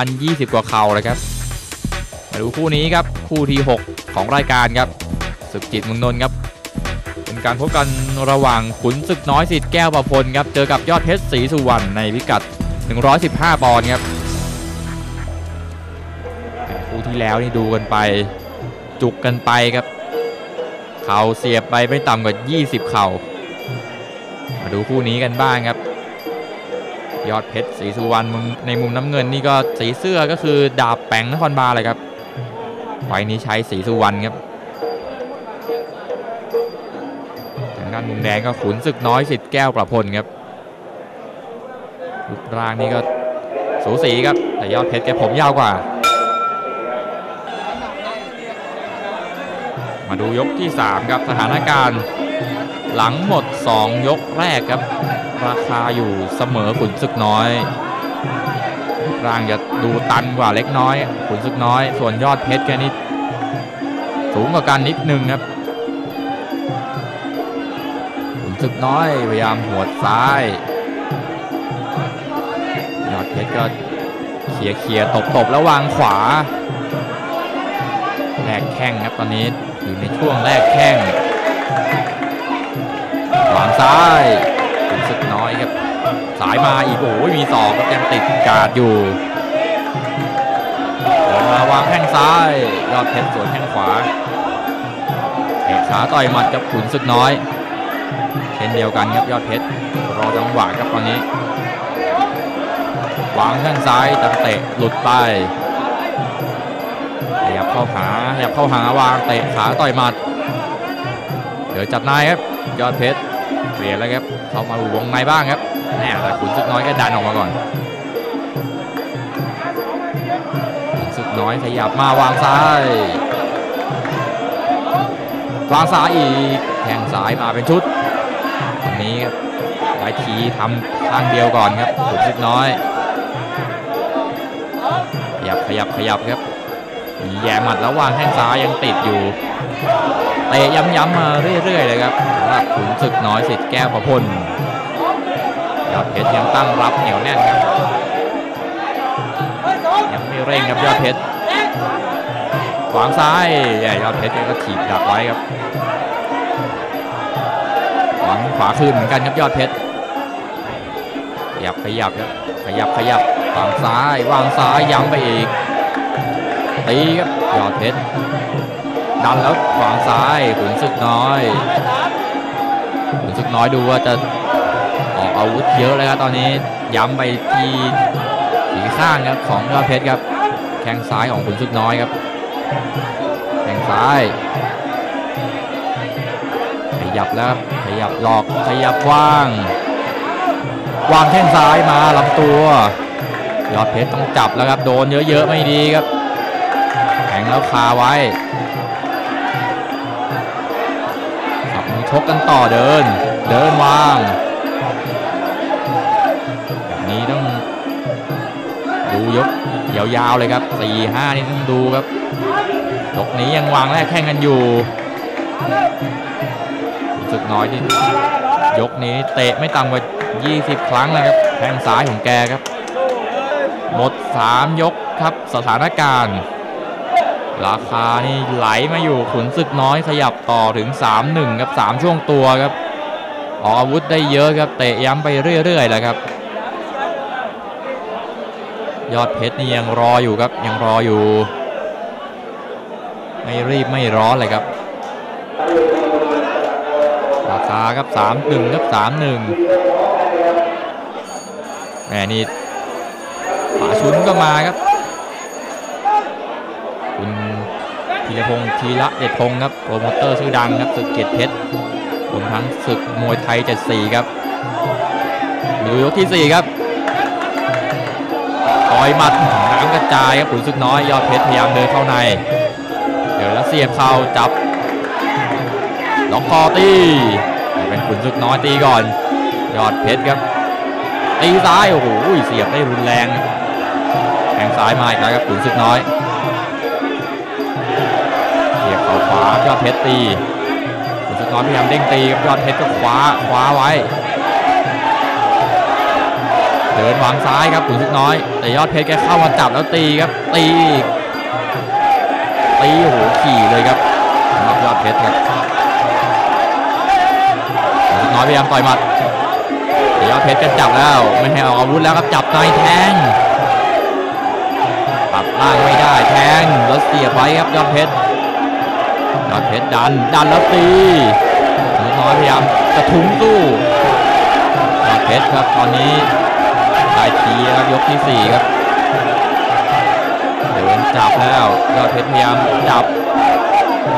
อัน20 กว่าเข่าเลยครับมาดูคู่นี้ครับคู่ที่ 6 ของรายการครับศึกจิตเมืองนนท์ครับเป็นการพบกันระหว่างขุนศึกน้อยสิทธิ์แก้วประพลครับเจอกับยอดเพชรศรีสุวรรณในพิกัด 115 ปอนด์ครับคู่ที่แล้วนี่ดูกันไปจุกกันไปครับ เข่าเสียบไปไม่ต่ำกว่า 20 เข่ามาดูคู่นี้กันบ้างครับ ยอดเพชรศรีสุวรรณมุมในมุมน้ำเงินนี่ก็สีเสื้อก็คือดาบแปงนครบาลเลยครับไฟนี้ใช้ศรีสุวรรณครับทางด้านมุมแดงก็ขุนศึกน้อยสิทธิ์แก้วประพลครับรูปร่างนี่ก็สูสีครับแต่ยอดเพชรแกผมยาวกว่า มาดูยกที่ 3 ครับสถานการณ์ หลังหมด 2 ยกแรกครับ ราคาอยู่เสมอขุนศึกน้อย ร่างจะดูตันกว่าเล็กน้อย ขุนศึกน้อย ส่วนยอดเพชรแกนี่สูงกว่ากันนิดนึงครับขุนศึกน้อยพยายามหัวซ้าย ยอดเพชรก็เคลียร์เคลียร์ตบตบแล้ววางขวาแลกแข้งครับตอนนี้อยู่ในช่วงแรกแข้ง ซ้ายขุนศึกน้อยครับ สายมาอีกโอ้ยมีศอกครับยังติดการ์ดอยู่เดินมาวางแข้งซ้าย ยอดเพชรสวนแข้งขวาเอกขาต่อยหมัดกับขุนศึกน้อย เช่นเดียวกันครับยอดเพชรรอจังหวะครับตอนนี้ วางแข้งซ้ายแต่เตะหลุดไปขยับเข้าหาขยับเข้าหาวางเตะขาต่อยหมัด เดี๋ยวจับนายครับยอดเพชร เปลี่ยนแล้วครับเข้ามาดูวงในบ้างครับแหมแต่ขุนศึกน้อยก็ดันออกมาก่อนขุนศึกน้อยขยับมาวางซ้ายวางซ้ายอีกแทงซ้ายมาเป็นชุดตอนนี้ครับได้ทีทำทางเดียวก่อนครับขุนศึกน้อยขยับขยับขยับครับมีแย่หมัดแล้ววางแข้งซ้ายยังติดอยู่ เตะย้ำๆมาเรื่อยๆเลยครับสำหรับขุนศึกน้อยสิทธิ์แก้วประพลยอดเพชรยังตั้งรับเหนียวแน่นครับยังไม่เร่งครับยอดเพชรขวางซ้ายยอดเพชรก็ถีบดักไว้ครับขวางขวาคืนเหมือนกันครับยอดเพชรขยับขยับครับขยับขยับวางซ้ายวางซ้ายย้ำไปอีกตีครับยอดเพชร ดันแล้วขวางซ้ายขุนศึกน้อยขุนศึกน้อยดูว่าจะออกอาวุธเยอะเลยครับตอนนี้ย้ำไปที่สีข้างครับของยอดเพชรครับ แข้งซ้ายของขุนศึกน้อยครับแข้งซ้ายขยับแล้วครับขยับหลอกขยับว่างวางแข้งซ้ายมาลำตัวยอดเพชรต้องจับแล้วครับ โดนเยอะๆไม่ดีครับ แข็งแล้วคาไว้ ชกกันต่อเดิน เดินวางแบบนี้ต้องดูยกยาวๆเลยครับ4ี่ห้านี่ต้องดูครับยกนี้ยังวางแรกแข่งกันอยู่รู้สึกน้อยที่ยกนี้เตะไม่ต่ำกว่า 20 ครั้งนะครับแข้งซ้ายของแกครับ หมด 3 ยกครับสถานการณ์ ราคานี่ไหลมาอยู่ขุนศึกน้อยขยับต่อถึง 3-1ครับ3ช่วงตัวครับ ออกอาวุธได้เยอะครับเตะย้ำไปเรื่อยๆแหละครับ ยอดเพชรนี่ยังรออยู่ครับยังรออยู่ ไม่รีบไม่ร้อนเลยครับ ราคาครับ3-1ครับ3-1แหมนี่ป่าชุนก็มาครับ ธีรพงศ์ธีระเด็ดพงศ์ครับโปรโมเตอร์ชื่อดังครับศึกเกียรติเพชรรวมทั้งศึกมวยไทย 74 ครับดูยกที่ 4 ครับต่อยหมัดน้ำกระจายครับขุนศึกน้อยยอดเพชรพยายามเดินเข้าใน เดี๋ยวแล้วเสียบเข่าจับล็อกคอตีเป็นขุนศึกน้อยตีก่อน ยอดเพชรครับตีซ้ายโอ้โหเสียบได้รุนแรงแทงซ้ายมาอีกแล้วครับขุนศึกน้อยายอดเพชรตีขุนศึกน้อยพยายามเด้งตีครับยอดเพชรก็คว้าคว้าไว้ เดินวางซ้ายครับขุนศึกน้อย แต่ยอดเพชรแกเข้ามาจับแล้วตีครับตีตีโอ้โหขี่เลยครับรับยอดเพชรครับขุนศึกน้อยพยายามต่อยหมัดแต่ยอดเพชรก็จับแล้ว ไม่ให้ออกอาวุธแล้วครับจับในแทงปรับล่างไม่ได้แทงแล้วเสียบไว้ครับยอดเพชร ยอดเพชรดัน ดันแล้วตีขุนศึกน้อยพยายามจะทุ้งสู้ยอดเพชรครับตอนนี้ได้ทีครับยกที่สี่ครับเดินจับแล้วยอดเพชรพยายามจับ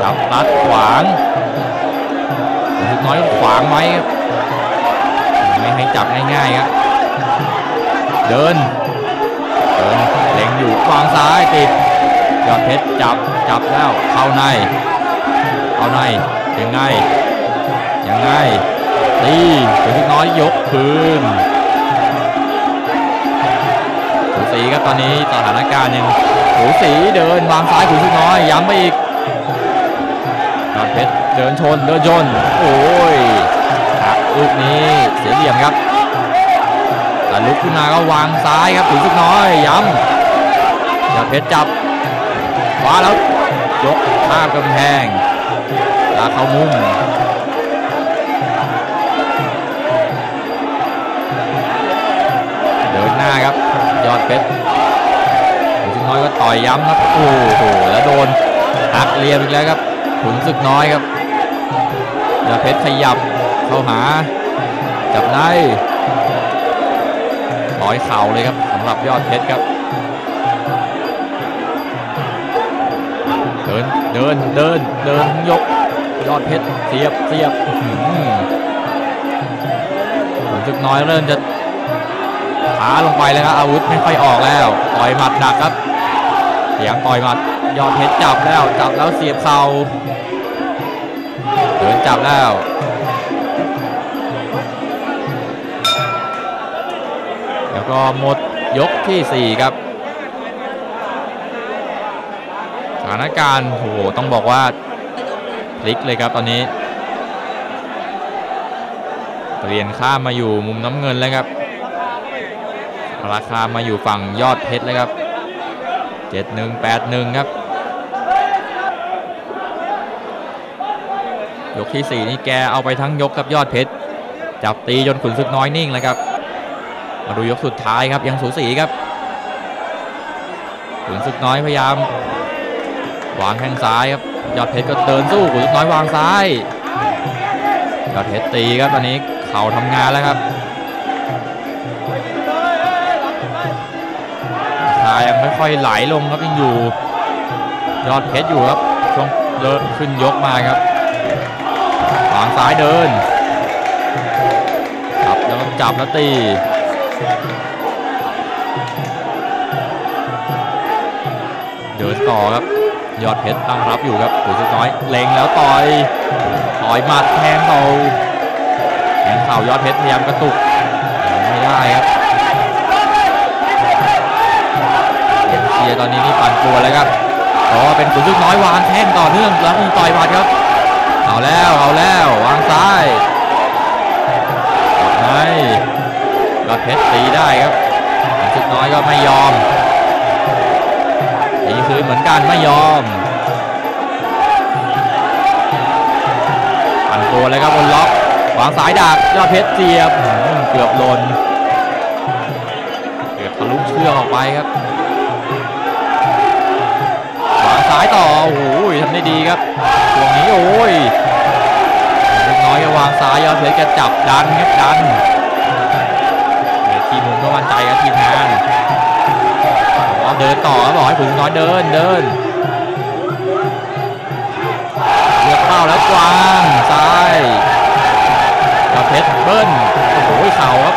จับรัดขวางขุนศึกน้อยขวางไว้ครับไม่ให้จับง่ายๆครับเดินเดินเล็งอยู่วางซ้ายติดยอดเพชรจับจับแล้วเข้าใน เข้าในยังไงยังไงตีขุนศึกน้อยยกคืนสูสีครับตอนนี้สถานการณ์ยังสูสีเดินวางซ้ายขุนศึกน้อยย้ำไปอีกยอดเพชรเดินชนเดินชนโอ้ยหักลูกนี้เสียเหลี่ยมครับแต่ลุกขึ้นมาก็วางซ้ายครับขุนศึกน้อยย้ำยอดเพชรจับขวาแล้วยกข้ามกำแพงาเข้ามุมเดินหน้าครับ ยอดเพชรขุนศึกน้อยก็ต่อยย้ำครับ โอ้โห แล้วโดนหักเหลี่ยมอีกแล้วครับขุนศึกน้อยครับยอดเพชรขยับเข้าหา จับในร้อยเข่าเลยครับสำหรับยอดเพชรครับเดิน เดิน เดิน เดินยก ยอดเพชรเสียบเสียบขุนศึกน้อยเริ่มจะขาลงไปแล้วครับอาวุธไม่ค่อยออกแล้วต่อยหมัดหนักครับเสียงต่อยหมัดยอดเพชรจับแล้วจับแล้วเสียบเข่าเดินจับแล้วแล้วก็หมดยกที่ 4 ครับสถานการณ์โหต้องบอกว่า พลิกเลยครับตอนนี้ เปลี่ยนข้ามมาอยู่มุมน้ำเงินแล้วครับ ราคามาอยู่ฝั่งยอดเพชรเลยครับ 7181 ครับ ยกที่ 4 นี่แกเอาไปทั้งยกกับยอดเพชร จับตีจนขุนศึกน้อยนิ่งเลยครับ มาดูยกสุดท้ายครับยังสูสีครับขุนศึกน้อยพยายามวางแข้งซ้ายครับ ยอดเพชรก็เดินสู้ขุนศึกน้อยวางซ้าย ยอดเพชรตีครับตอนนี้เข่าทำงานแล้วครับชายังค่อยๆไหลลงครับยังอยู่ ยอดเพชรอยู่ครับช่วงเดินขึ้นยกมาครับวางซ้ายเดินจับแล้วจับแล้วตีเดินต่อครับ ยอดเพชรตั้งรับอยู่ครับขุนศึกน้อยเล็งแล้วต่อยต่อยหมัดแทงเขาแทงเข่ายอดเพชรพยายามกระตุกไม่ได้ครับเชียร์ตอนนี้นี่ปั่นกลัวแล้วครับอ๋อเป็นขุนศึกน้อยวางแข้งต่อเนื่องแล้วมีต่อยหมัดครับเอาแล้วเอาแล้ววางซ้ายกดในยอดเพชรตีได้ครับขุนศึกน้อยก็ไม่ยอม เหมือนกันไม่ยอมปั่นตัวเลยครับบนล็อกวางสายดักยอดเพชรเสียบเกือบหล่นเกือบทะลุเชือกออกไปครับวางสายต่อโอ้โหทำได้ดีครับตรงนี้โอ้ยเล็กน้อยก็วางซ้ายยอดเพชรแกจับดันครับดันเวทีมุมก็มั่นใจครับทีมงาน เดินต่อบอกให้ขุนน้อยเดินเดินเลือกเข้าแล้วกวางซ้ายกับเพชรเบิ้ลโอ้โหเข่าครับ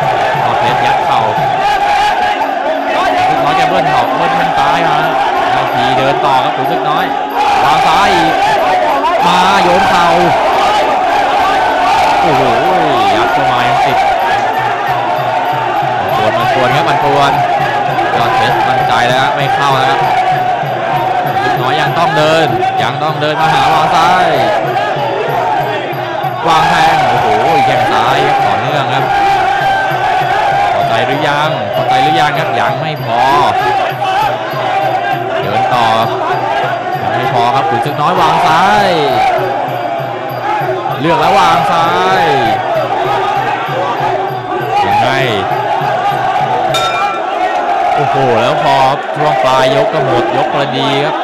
ต้องเดินยังต้องเดินมาหาวางซ้ายวางแทงโอ้โหแข้งซ้ายต่อเนื่องครับพอใจรีรือยังพอใจหรือยังครับยังไม่พอเดินต่อยังไม่พอครับขุนศึกน้อยวางซ้ายเลือกแล้ววางซ้ายยังไงโอ้โหแล้วพอช่วงปลายยกก็หมดยกพอดีครับ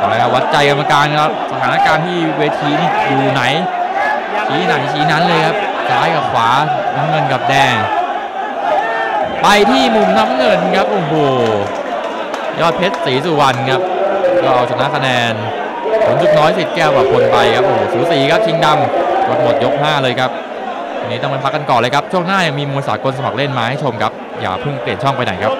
เอาละครับวัดใจกรรมการครับสถานการณ์ที่เวทีนี่อยู่ไหนชี้ไหนชี้นั้นเลยครับซ้ายกับขวาน้ำเงินกับแดง ไปที่มุมน้ำเงินครับโอ้โหยอดเพชรศรีสุวรรณครับก็เอาชนะคะแนนผลจุดน้อยสิทธิ์แก้วกับพลไปครับโอ้โหสูสีครับชิงดำกดหมดยก 5 เลยครับวันนี้ต้องไปพักกันก่อนเลยครับช่วงหน้ายังมีมวยสากลสมัครเล่นมาให้ชมครับอย่าเพิ่งเปลี่ยนช่องไปไหนครับ